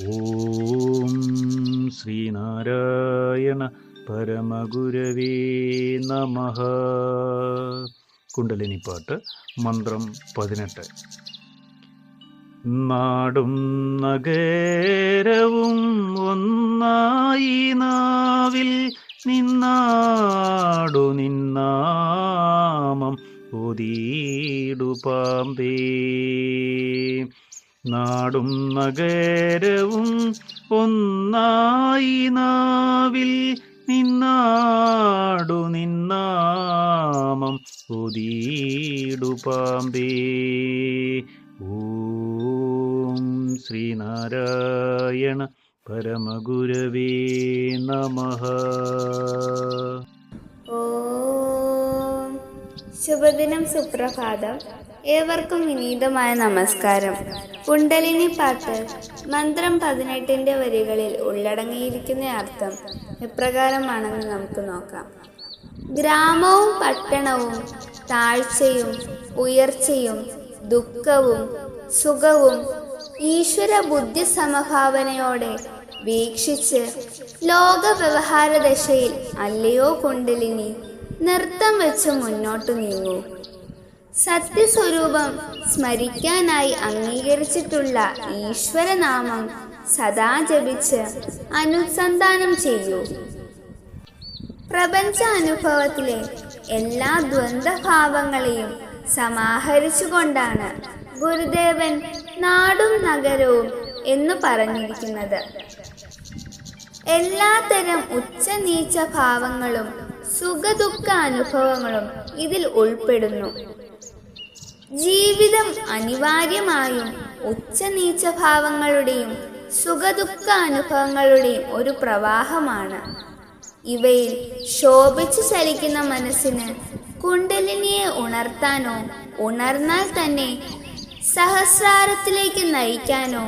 ഓം ശ്രീനാരായണ പരമഗുരവേ നമ. കുണ്ടലിനിപ്പാട്ട് മന്ത്രം പതിനെട്ട്. നാടും നഗരവും ഒന്നായി നാവിൽ നിന്നാടു നിന്നാമം ഒതീടു പാമ്പേ. നാടും നഗരവും ഒന്നായി നാവിൽ നിന്നാടു നിന്നാമം പാമ്പേ. ഓം ശ്രീനാരായണ പരമഗുരവേ നമഃ. ശുഭദിനം സുപ്രഭാതം. ഏവർക്കും വിനീതമായ നമസ്കാരം. കുണ്ടലിനി പാട്ട് മന്ത്രം പതിനെട്ടിന്റെ വരികളിൽ ഉള്ളടങ്ങിയിരിക്കുന്ന അർത്ഥം എപ്രകാരമാണെന്ന് നമുക്ക് നോക്കാം. ഗ്രാമവും പട്ടണവും താഴ്ചയും ഉയർച്ചയും ദുഃഖവും സുഖവും ഈശ്വര ബുദ്ധി സമഭാവനയോടെ വീക്ഷിച്ച് ലോക വ്യവഹാര ദശയിൽ അല്ലയോ കുണ്ടലിനി? നൃത്തം വെച്ച് മുന്നോട്ടു നീങ്ങൂ. സത്യസ്വരൂപം സ്മരിക്കാനായി അംഗീകരിച്ചിട്ടുള്ള ഈശ്വരനാമം സദാ ജപിച്ച് അനുസന്ധാനം ചെയ്യൂ. പ്രപഞ്ച അനുഭവത്തിലെ എല്ലാ ദ്വന്ദ്ഭാവങ്ങളെയും സമാഹരിച്ചുകൊണ്ടാണ് ഗുരുദേവൻ നാടും നഗരവും എന്ന് പറഞ്ഞിരിക്കുന്നത്. എല്ലാത്തരം ഉച്ചനീച്ച ഭാവങ്ങളും സുഖദുഃഖ അനുഭവങ്ങളും ഇതിൽ ഉൾപ്പെടുന്നു. ജീവിതം അനിവാര്യമായും ഉച്ചനീച്ച ഭാവങ്ങളുടെയും സുഖദുഃഖ അനുഭവങ്ങളുടെയും ഒരു പ്രവാഹമാണ്. ഇവയിൽ ശോഭിച്ചു ചലിക്കുന്ന മനസ്സിന് കുണ്ടലിനിയെ ഉണർത്താനോ ഉണർന്നാൽ തന്നെ സഹസ്രാരത്തിലേക്ക് നയിക്കാനോ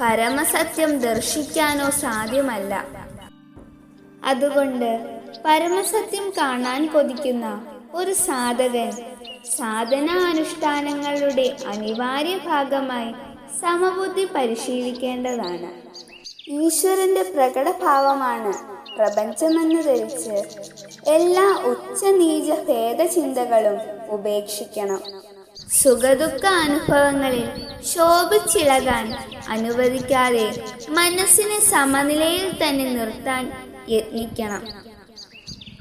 പരമസത്യം ദർശിക്കാനോ സാധ്യമല്ല. അതുകൊണ്ട് പരമസത്യം കാണാൻ കൊതിക്കുന്ന ഒരു സാധകൻ സാധനാനുഷ്ഠാനങ്ങളുടെ അനിവാര്യ ഭാഗമായി സമബുദ്ധി പരിശീലിക്കേണ്ടതാണ്. ഈശ്വരന്റെ പ്രകടഭാവമാണ് പ്രപഞ്ചമെന്ന് ധരിച്ച് എല്ലാ ഉച്ചനീച ഭേദചിന്തകളും ഉപേക്ഷിക്കണം. സുഖദുഃഖ അനുഭവങ്ങളിൽ ശോഭിച്ചിളകാൻ അനുവദിക്കാതെ മനസ്സിനെ സമനിലയിൽ തന്നെ നിർത്താൻ യത്നിക്കണം.